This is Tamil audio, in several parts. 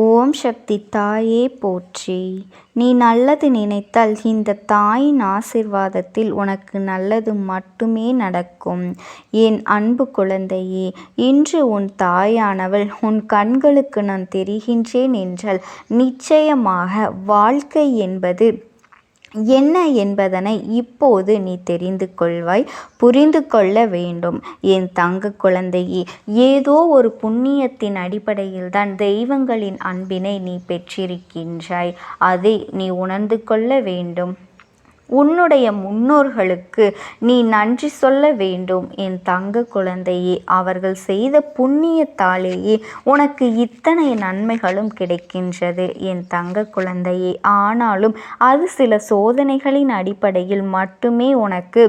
ஓம் சக்தி தாயே போற்றி. நீ நல்லது நினைத்தால் இந்த தாயின் ஆசிர்வாதத்தில் உனக்கு நல்லது மட்டுமே நடக்கும். என் அன்பு குழந்தையே இன்று உன் தாயானவள் உன் கண்களுக்கு நான் தெரிகின்றேன் என்றால் நிச்சயமாக வாழ்க்கை என்பது என்ன என்பதனை இப்போது நீ தெரிந்து கொள்வாய் புரிந்து கொள்ள வேண்டும். என் தங்க குழந்தையே ஏதோ ஒரு புண்ணியத்தின் அடிப்படையில் தான் தெய்வங்களின் அன்பினை நீ பெற்றிருக்கின்றாய். அதை நீ உணர்ந்து கொள்ள வேண்டும். உன்னுடைய முன்னோர்களுக்கு நீ நன்றி சொல்ல வேண்டும். என் தங்க குழந்தையே அவர்கள் செய்த புண்ணியத்தாலேயே உனக்கு இத்தனை நன்மைகளும் கிடைக்கின்றது. என் தங்க குழந்தையே ஆனாலும் அது சில சோதனைகளின் அடிப்படையில் மட்டுமே உனக்கு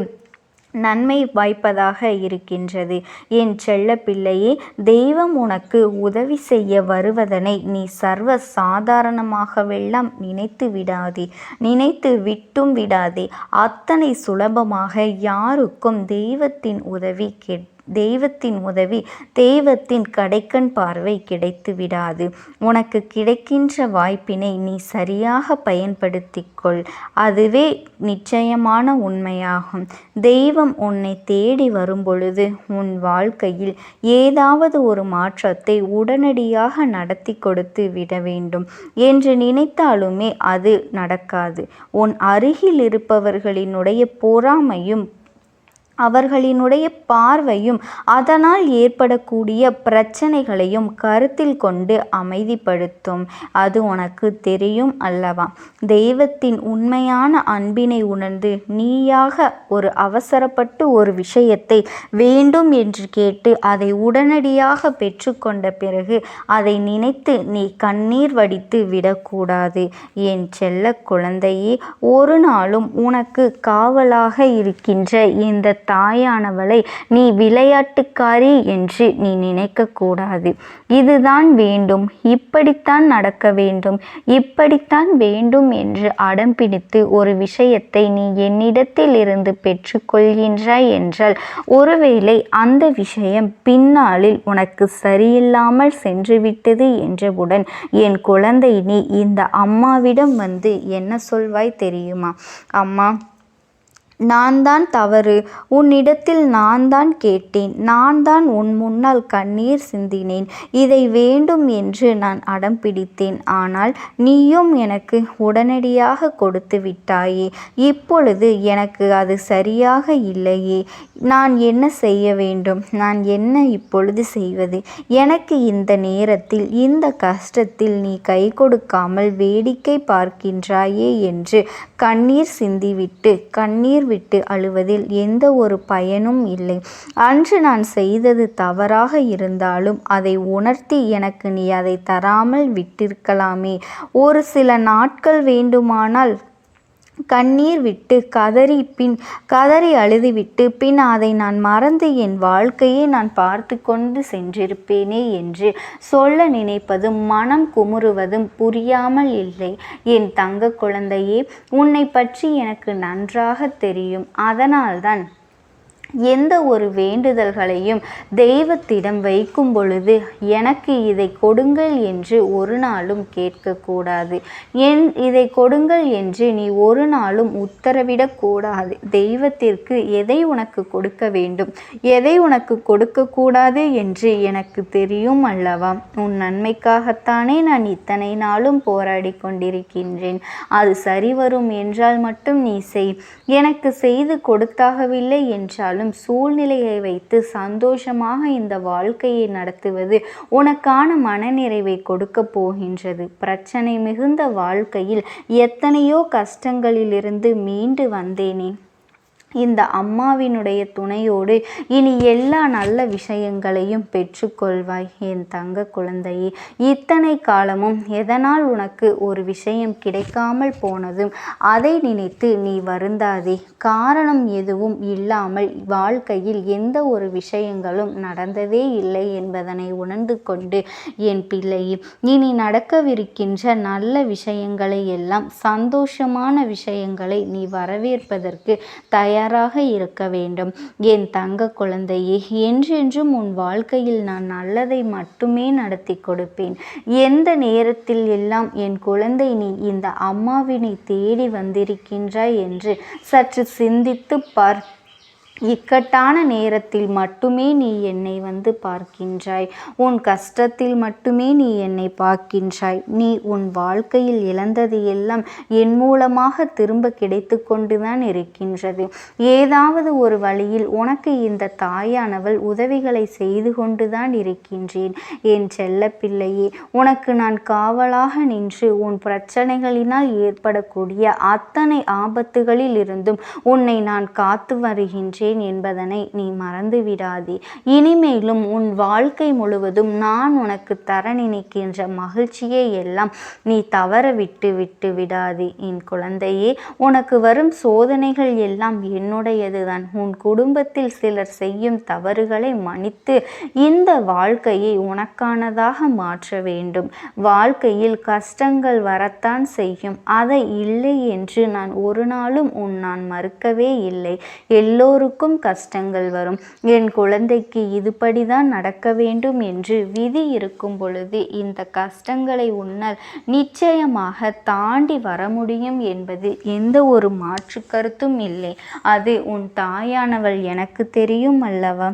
நன்மை வாய்ப்பதாக இருக்கின்றது. என் செல்ல பிள்ளையே தெய்வம் உனக்கு உதவி செய்ய வருவதனை நீ சர்வ சாதாரணமாகவெல்லாம் நினைத்து விடாதே. நினைத்து விட்டும் விடாதே. அத்தனை சுலபமாக யாருக்கும் தெய்வத்தின் உதவி கெட் தெய்வத்தின் உதவி தெய்வத்தின் கடைக்கண் பார்வை கிடைத்து விடாது. உனக்கு கிடைக்கின்ற வாய்ப்பினை நீ சரியாக பயன்படுத்திக்கொள். அதுவே நிச்சயமான உண்மையாகும். தெய்வம் உன்னை தேடி வரும்பொழுது உன் வாழ்க்கையில் ஏதாவது ஒரு மாற்றத்தை உடனடியாக நடத்தி கொடுத்து விட வேண்டும். என்று நினைத்தாலுமே அது நடக்காது. உன் அருகில் இருப்பவர்களினுடைய பொறாமையும் அவர்களினுடைய பார்வையும் அதனால் ஏற்படக்கூடிய பிரச்சனைகளையும் கருத்தில் கொண்டு அமைதிப்படுத்தும். அது உனக்கு தெரியும் அல்லவா? தெய்வத்தின் உண்மையான அன்பினை உணர்ந்து நீயாக ஒரு அவசரப்பட்டு ஒரு விஷயத்தை வேண்டும் என்று கேட்டு அதை உடனடியாக பெற்றுக்கொண்ட பிறகு அதை நினைத்து நீ கண்ணீர் வடித்து விடக்கூடாது. என் செல்ல குழந்தையே ஒரு நாளும் உனக்கு காவலாக இருக்கின்ற இந்த தாயானவளை நீ விளையாட்டுக்காரி என்று நீ நினைக்கக்கூடாது. இதுதான் வேண்டும். இப்படித்தான் நடக்க வேண்டும். இப்படித்தான் வேண்டும் என்று அடம் பிடித்து ஒரு விஷயத்தை நீ என்னிடத்தில் இருந்து பெற்றுக்கொள்கின்றாய் என்றால் ஒருவேளை அந்த விஷயம் பின்னாளில் உனக்கு சரியில்லாமல் சென்றுவிட்டது என்றவுடன் என் குழந்தை நீ இந்த அம்மாவிடம் வந்து என்ன சொல்வாய் தெரியுமா? அம்மா நான் தான் தவறு. உன்னிடத்தில் நான் தான் கேட்டேன். நான் தான் உன் முன்னால் கண்ணீர் சிந்தினேன். இதை வேண்டும் என்று நான் அடம் பிடித்தேன். ஆனால் நீயும் எனக்கு உடனடியாக கொடுத்து விட்டாயே. இப்பொழுது எனக்கு அது சரியாக இல்லையே. நான் என்ன செய்ய வேண்டும்? நான் என்ன இப்பொழுது செய்வது? எனக்கு இந்த நேரத்தில் இந்த கஷ்டத்தில் நீ கை கொடுக்காமல் வேடிக்கை பார்க்கின்றாயே என்று கண்ணீர் சிந்திவிட்டு கண்ணீர் விட்டு அழுவதில் எந்த ஒரு பயனும் இல்லை. அன்று நான் செய்தது தவறாக இருந்தாலும் அதை உணர்த்தி எனக்கு நீ அதை தராமல் விட்டிருக்கலாமே. ஒரு சில நாட்கள் வேண்டுமானால் கண்ணீர் விட்டு கதறி பின் கதறி அழுதுவிட்டு பின் அதை நான் மறந்து என் வாழ்க்கையை நான் பார்த்து கொண்டு சென்றிருப்பேனே என்று சொல்ல நினைப்பதும் மனம் குமுறுவதும் புரியாமல் இல்லை. என் தங்க குழந்தையே உன்னை பற்றி எனக்கு நன்றாக தெரியும். அதனால்தான் எந்த ஒரு வேண்டுதல்களையும் தெய்வத்திடம் வைக்கும் பொழுது எனக்கு இதை கொடுங்கள் என்று ஒரு நாளும் கேட்கக்கூடாது. என் இதை கொடுங்கள் என்று நீ ஒரு நாளும் உத்தரவிடக்கூடாது தெய்வத்திற்கு எதை உனக்கு கொடுக்க வேண்டும்? எதை உனக்கு கொடுக்கக்கூடாது என்று எனக்கு தெரியும் அல்லவா? உன் நன்மைக்காகத்தானே நான் இத்தனை நாளும் போராடி கொண்டிருக்கின்றேன். அது சரி வரும் என்றால் மட்டும் நீ செய். எனக்கு செய்து கொடுத்தாகவில்லை என்றாலும் இருந்தாலும் சூழ்நிலையை வைத்து சந்தோஷமாக இந்த வாழ்க்கையை நடத்துவது உனக்கான மனநிறைவை கொடுக்க போகின்றது. பிரச்சனை மிகுந்த வாழ்க்கையில் எத்தனையோ கஷ்டங்களிலிருந்து மீண்டு வந்தேனே. இந்த அம்மாவினுடைய துணையோடு இனி எல்லா நல்ல விஷயங்களையும் பெற்றுக்கொள்வாய். என் தங்க குழந்தையே இத்தனை காலமும் எதனால் உனக்கு ஒரு விஷயம் கிடைக்காமல் போனதும் அதை நினைத்து நீ வருந்தாதே. காரணம் எதுவும் இல்லாமல் வாழ்க்கையில் எந்த ஒரு விஷயங்களும் நடந்ததே இல்லை என்பதனை உணர்ந்து கொண்டு என் பிள்ளையே இனி நடக்கவிருக்கின்ற நல்ல விஷயங்களை எல்லாம் சந்தோஷமான விஷயங்களை நீ வரவேற்பதற்கு தயார் தயாராக இருக்க வேண்டும். என் தங்க குழந்தையே என்றென்றும் உன் வாழ்க்கையில் நான் நல்லதை மட்டுமே நடத்தி கொடுப்பேன். எந்த நேரத்தில் எல்லாம் என் குழந்தை நீ இந்த அம்மாவினை தேடி வந்திருக்கின்றாய் என்று சற்று சிந்தித்து பார் இக்கட்டான நேரத்தில் மட்டுமே நீ என்னை வந்து பார்க்கின்றாய். உன் கஷ்டத்தில் மட்டுமே நீ என்னை பார்க்கின்றாய். நீ உன் வாழ்க்கையில் இழந்தது எல்லாம் என் மூலமாக திரும்ப கிடைத்து கொண்டுதான் இருக்கின்றது. ஏதாவது ஒரு வழியில் உனக்கு இந்த தாயானவள் உதவிகளை செய்து கொண்டுதான் இருக்கின்றேன். என் செல்ல பிள்ளையே உனக்கு நான் காவலாக நின்று உன் பிரச்சனைகளினால் ஏற்படக்கூடிய அத்தனை ஆபத்துகளில் இருந்தும் உன்னை நான் காத்து வருகின்றேன். இருக்கிறேன் என்பதனை நீ மறந்து விடாதே இனிமேலும் உன் வாழ்க்கை முழுவதும் நான் உனக்கு தர நினைக்கின்ற மகிழ்ச்சியை எல்லாம் நீ தவற விட்டு விட்டு விடாதே. என் குழந்தையே உனக்கு வரும் சோதனைகள் எல்லாம் என்னுடையதுதான். உன் குடும்பத்தில் சிலர் செய்யும் தவறுகளை மன்னித்து இந்த வாழ்க்கையை உனக்கானதாக மாற்ற வேண்டும். வாழ்க்கையில் கஷ்டங்கள் வரத்தான் செய்யும். அதை இல்லை என்று நான் ஒரு நாளும் உன் நான் மறுக்கவே இல்லை. எல்லோருக்கும் எனக்கும் கஷ்டங்கள் வரும். என் குழந்தைக்கு இதுபடி தான் நடக்க வேண்டும் என்று விதி இருக்கும் பொழுது இந்த கஷ்டங்களை உன்னால் நிச்சயமாக தாண்டி வர முடியும் என்பது எந்த ஒரு மாற்று கருத்தும் இல்லை. அது உன் தாயானவள் எனக்கு தெரியும் அல்லவா?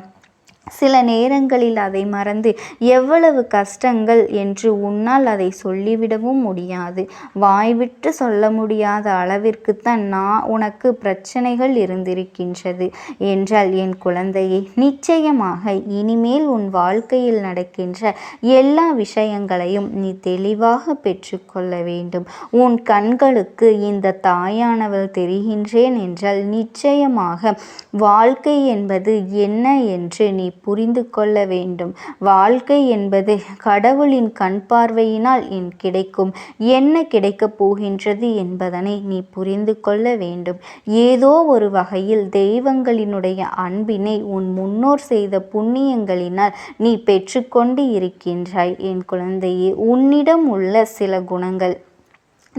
சில நேரங்களில் அதை மறந்து எவ்வளவு கஷ்டங்கள் என்று உன்னால் அதை சொல்லிவிடவும் முடியாது. வாய்விட்டு சொல்ல முடியாத அளவிற்குத்தான் நான் உனக்கு பிரச்சனைகள் இருந்திருக்கின்றது என்றால் என் குழந்தையை. நிச்சயமாக இனிமேல் உன் வாழ்க்கையில் நடக்கின்ற எல்லா விஷயங்களையும் நீ தெளிவாக பெற்றுக்கொள்ள வேண்டும். உன் கண்களுக்கு இந்த தாயானவள் தெரிகின்றேன் என்றால் நிச்சயமாக வாழ்க்கை என்பது என்ன என்று நீ புரிந்து கொள்ள வேண்டும். வாழ்க்கை என்பது கடவுளின் கண் பார்வையினால் என் கிடைக்கும். என்ன கிடைக்கப் போகின்றது என்பதனை நீ புரிந்து கொள்ள வேண்டும். ஏதோ ஒரு வகையில் தெய்வங்களினுடைய அன்பினை உன் முன்னோர் செய்த புண்ணியங்களினால் நீ பெற்றுக்கொண்டு இருக்கின்றாய். என் குழந்தையே உன்னிடம் உள்ள சில குணங்கள்.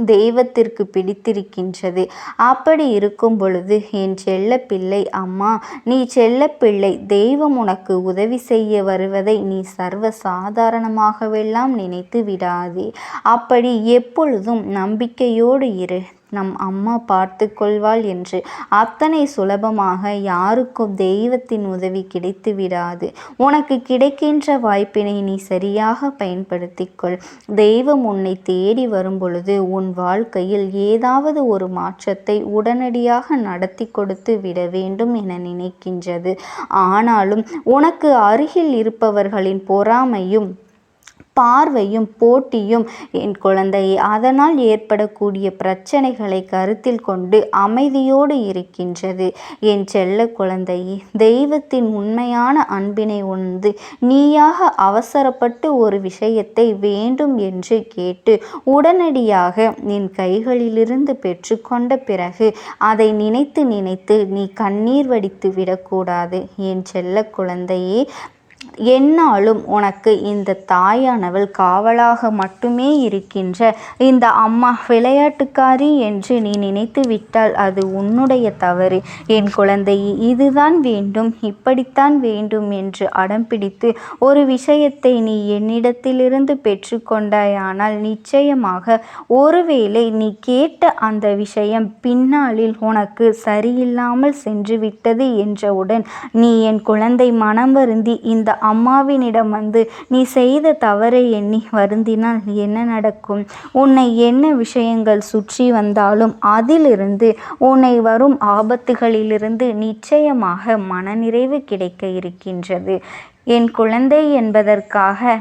தெய்வத்திற்கு பிடித்திருக்கின்றது. அப்படி இருக்கும் பொழுது என் செல்ல பிள்ளை அம்மா நீ செல்ல பிள்ளை தெய்வம் உனக்கு உதவி செய்ய வருவதை நீ சர்வ சாதாரணமாகவெல்லாம் நினைத்து விடாதே. அப்படி எப்பொழுதும் நம்பிக்கையோடு இரு. நம் அம்மா பார்த்து கொள்வாள் என்று. அத்தனை சுலபமாக யாருக்கும் தெய்வத்தின் உதவி கிடைத்து விடாது. உனக்கு கிடைக்கின்ற வாய்ப்பினை நீ சரியாக பயன்படுத்திக்கொள். தெய்வம் உன்னை தேடி வரும் பொழுது உன் வாழ்க்கையில் ஏதாவது ஒரு மாற்றத்தை உடனடியாக நடத்தி கொடுத்து விட வேண்டும் என நினைக்கின்றது. ஆனாலும் உனக்கு அருகில் இருப்பவர்களின் பொறாமையும் பார்வையும் போட்டியும் என் குழந்தையை அதனால் ஏற்படக்கூடிய பிரச்சனைகளை கருத்தில் கொண்டு அமைதியோடு இருக்கின்றது. என் செல்ல குழந்தையே தெய்வத்தின் உண்மையான அன்பினை உணர்ந்து நீயாக அவசரப்பட்டு ஒரு விஷயத்தை வேண்டும் என்று கேட்டு உடனடியாக என் கைகளிலிருந்து பெற்றுக்கொண்ட பிறகு அதை நினைத்து நினைத்து நீ கண்ணீர் வடித்து விடக்கூடாது. என் செல்ல குழந்தையே என்னாலும் உனக்கு இந்த தாயானவள் காவலாக மட்டுமே இருக்கின்ற இந்த அம்மா விளையாட்டுக்காரி என்று நீ நினைத்து விட்டால் அது உன்னுடைய தவறு. என் குழந்தை இதுதான் வேண்டும் இப்படித்தான் வேண்டும் என்று அடம் பிடித்து ஒரு விஷயத்தை நீ என்னிடத்திலிருந்து பெற்றுக்கொண்டாயானால் நிச்சயமாக ஒருவேளை நீ கேட்ட அந்த விஷயம் பின்னாளில் உனக்கு சரியில்லாமல் சென்று விட்டது என்றவுடன் நீ என் குழந்தை மனம் வருந்தி இந்த அம்மாவினிடம் வந்து நீ செய்த தவறை எண்ணி வருந்தினால் என்ன நடக்கும்? உன்னை என்ன விஷயங்கள் சுற்றி வந்தாலும் அதிலிருந்து உன்னை வரும் ஆபத்துகளிலிருந்து நிச்சயமாக மனநிறைவு கிடைக்க இருக்கின்றது. என் குழந்தை என்பதற்காக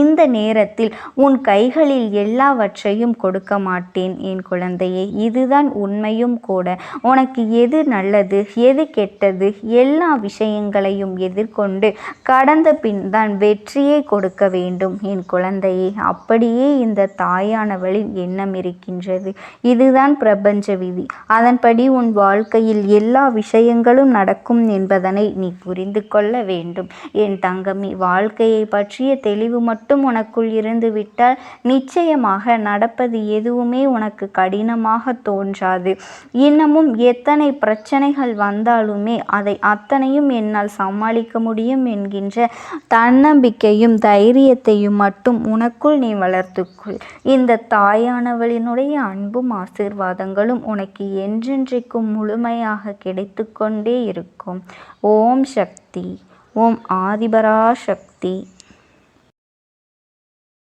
இந்த நேரத்தில் உன் கைகளில் எல்லாவற்றையும் கொடுக்க மாட்டேன் என் குழந்தையே. இதுதான் உண்மையும் கூட. உனக்கு எது நல்லது எது கெட்டது எல்லா விஷயங்களையும் எதிர்கொண்டு கடந்த பின் தான் வெற்றியை கொடுக்க வேண்டும் என் குழந்தையே. அப்படியே இந்த தாயானவளின் எண்ணம் இருக்கின்றது. இதுதான் பிரபஞ்ச விதி. அதன்படி உன் வாழ்க்கையில் எல்லா விஷயங்களும் நடக்கும் என்பதனை நீ புரிந்து கொள்ள வேண்டும். என் தங்கமி வாழ்க்கையை பற்றிய தெளிவு மட்டும் மட்டும் உனக்குள் இருந்துவிட்டால் நிச்சயமாக நடப்பது எதுவுமே உனக்கு கடினமாக தோன்றாது. இன்னமும் எத்தனை பிரச்சனைகள் வந்தாலுமே அதை அத்தனையும் என்னால் சமாளிக்க முடியும் என்கின்ற தன்னம்பிக்கையும் தைரியத்தையும் மட்டும் உனக்குள் நீ வளர்த்துக்கொள். இந்த தாயானவளினுடைய அன்பும் ஆசீர்வாதங்களும் உனக்கு என்றென்றைக்கும் முழுமையாக கிடைத்து கொண்டே இருக்கும். ஓம் சக்தி. ஓம் ஆதிபரா சக்தி